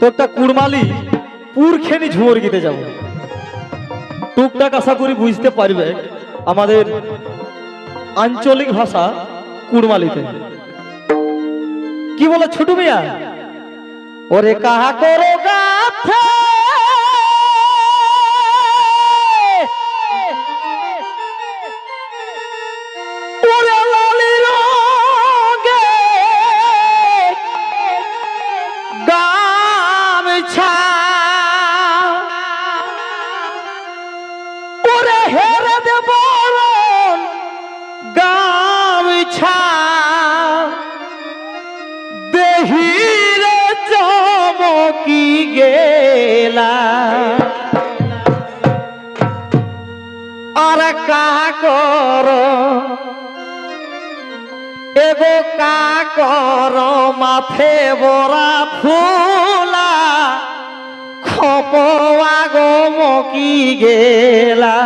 তোরটা কুড়মালি পুরখেনি ঝুমর গিতে যাব। টুকটাক আশা করি বুঝতে পারবে আমাদের আঞ্চলিক ভাষা কুড়মালিতে। কি বলে ছোট মিয়া? ওরে কাহা করো গাথা? আর কা কর? এগো কা কর? মাথে বরা ফুলা খপয়া গো মকি গেলা।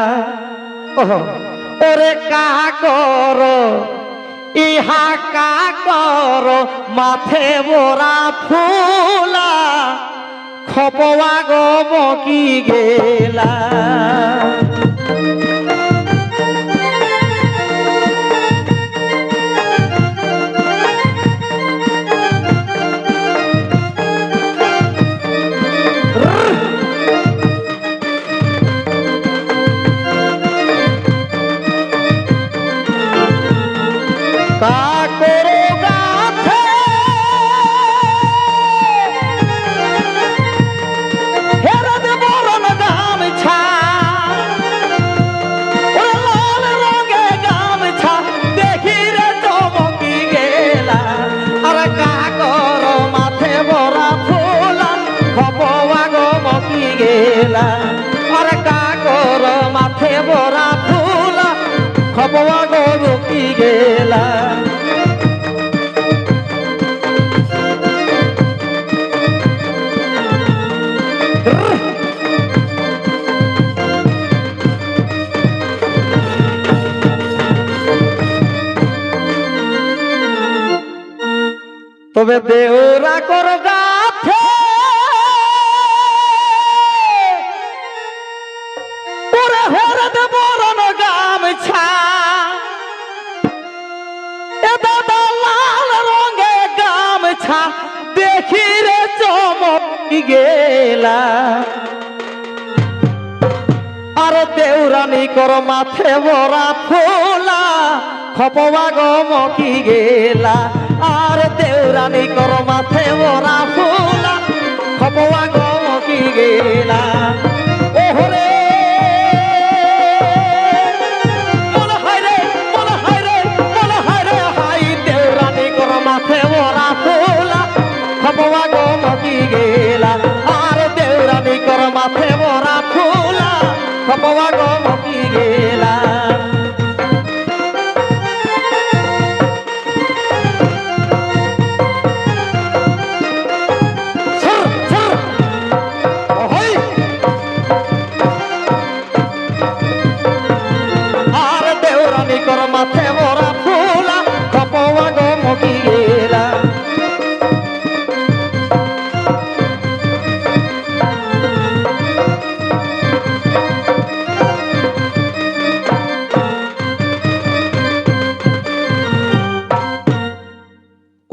ওরে কা কর? ইহা কা কর? মাথে বরা ফুলা খপয়া গো মকি গেলা। গেলা আর কাকর মাথে বরা ফুলা। খপয়া গো মকি গেলা। তবে দেওরা কর হরদ বরণ গামছা। এ দাদা লাল রঙে গামছা। দেখি রে চমকি গেলা। আর দেউরানি কর মাথে বরা ফোলা। খপবা গো মকি গেলা। আর দেউরানি কর মাথে বরা ফোলা। খপবা গো মকি গেলা। মাথে বরা ফোলা খপবা গো মকি গেলা। আর দেউরানি কর মাথে বরা ফুলা খপবা গো গেলা। মাথে বরা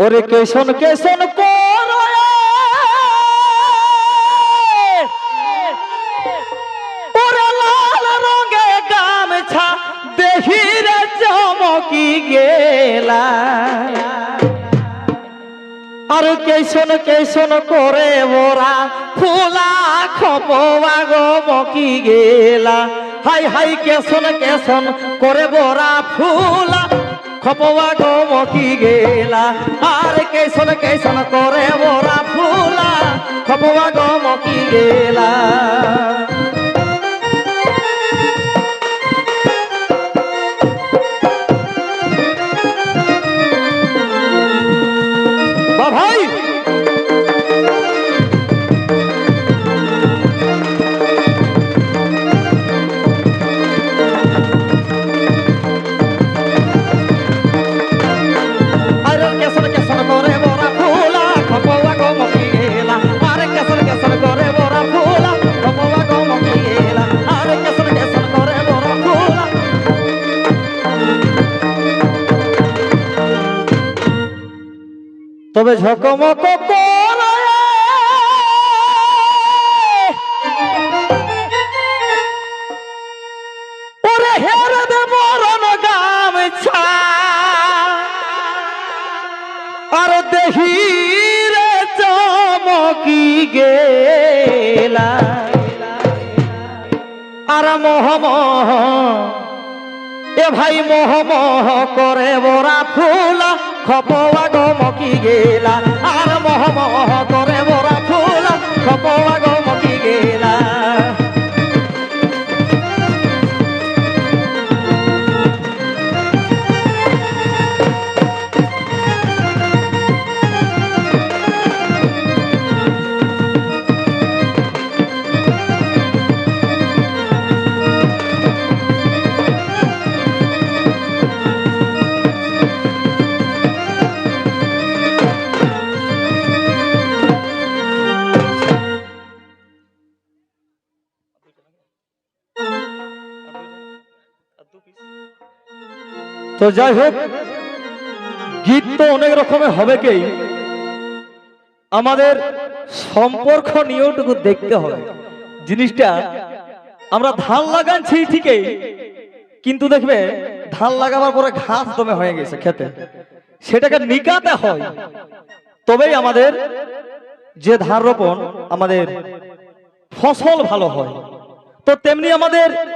ওরে কেশন কেশন ওরে। লাল রঙে গামছা দেখি রে চমকি গেলা। আর কেশন কেশন করে মোরা ফুলা খপবা গো মকি গেলা। হাই হাই, কেশন কেশন করে বোরা ফুলা খপবা গো মকি গেলা। আর ভাই কেসন কেসন করে বড়া ফুলা। খপওয়া গো গেলা। আরে তবে ঝকমক ওরে আর দেহি রে চমকি গেলা। আর মোহ মোহ এ ভাই মোহ মোহ করে বরা ফুলা। খপয়া গমকি মকি গেলা? আর মহ মহ করে বরা ফুলা। খপয়া গো মকি গেলা? যাই হোক, গীত তো অনেক রকমের হবে কেই। আমাদের সম্পর্ক নিয়েওটুকু দেখতে হবে। জিনিসটা, আমরা ধান লাগাচ্ছি ঠিকই, কিন্তু দেখবে, ধান লাগাবার পরে ঘাস দমে হয়ে গেছে খেতে। সেটাকে নিকাতে হয়। তবেই আমাদের যে ধান রোপণ, আমাদের ফসল ভালো হয়। তো তেমনি আমাদের